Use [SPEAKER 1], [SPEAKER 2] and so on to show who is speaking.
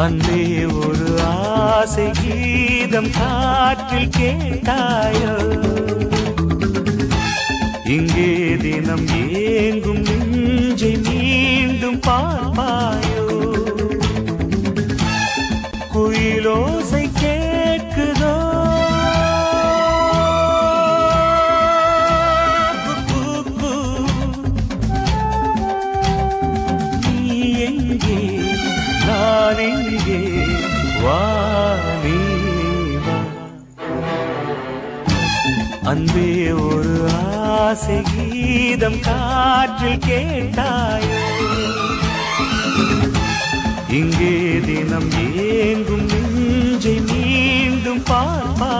[SPEAKER 1] அன்பே ஒரு ஆசை கீதம் காற்றில் கேட்டாயோ? இங்கே தினம் ஏங்கும் நெஞ்சை மீண்டும் பார்ப்பாயோ? குயிலோசை கே நான் எங்கே அன்பே ஒரு ஆசை கீதம் காற்றில் கேட்டாயோ. இங்கே தினம் ஏங்கும் நெஞ்சை மீண்டும் பார்ப்பாய்.